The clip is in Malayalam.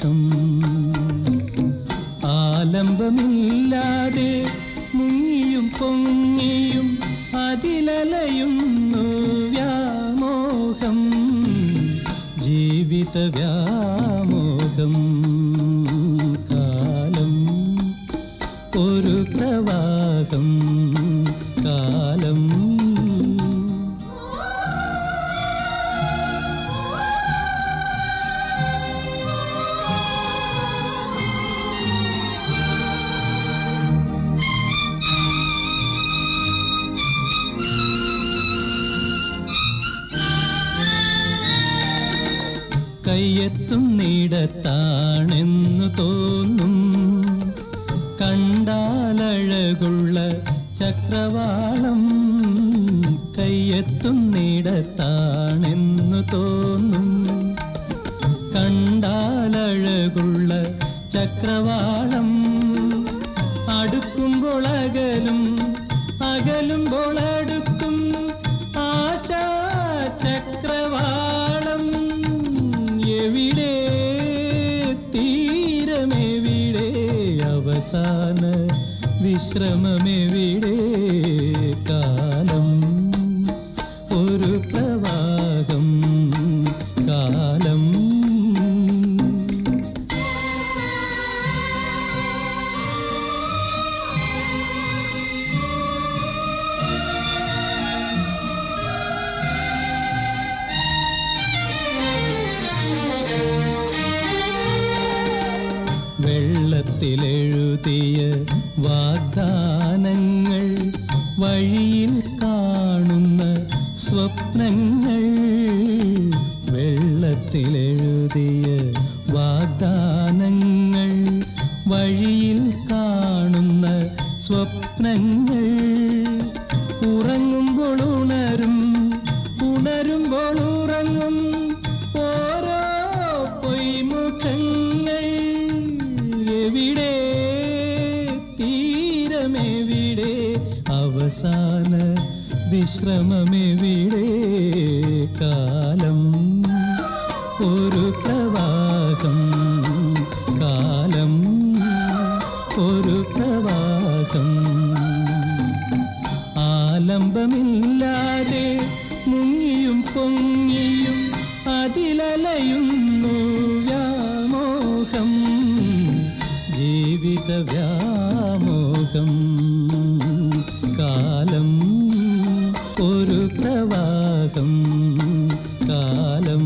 പാട്ടും ആലംബമില്ലാതെ മുങ്ങിയും പൊങ്ങിയും അതിലലയുന്നു വ്യാമോഹം. ജീവിതവ്യാ കയ്യെത്തും നീടത്താണെന്നു തോന്നും. കണ്ടാലഴകുള്ള ചക്രവാളം കയ്യെത്തും തോന്നും. കണ്ടാലഴകുള്ള ചക്രവാളം അടുക്കുമ്പോൾ അകലും അകലുമ്പോൾ അവസാന വിശ്രമമെവിടെ? കാലം ഒരു പ്രവാഹം. കാലം വെള്ളത്തിലെഴുതിയ വാഗ്ദാനങ്ങൾ വഴിയിൽ കാണുന്ന സ്വപ്നങ്ങൾ വെള്ളത്തിലെഴുതിയ വാഗ്ദാനങ്ങൾ വഴിയിൽ കാണുന്ന സ്വപ്നങ്ങൾ. അവസാന വിശ്രമമെവിടെ? കാലം ഒരു പ്രവാഹം. കാലം ഒരു പ്രവാഹം. ആലംബമില്ലാതെ മുങ്ങിയും പൊങ്ങിയും അതിലലയുന്നു വ്യാമോഹം. ജീവിത വ്യാമോഹം. ഒരു പ്രവാഹം കാലം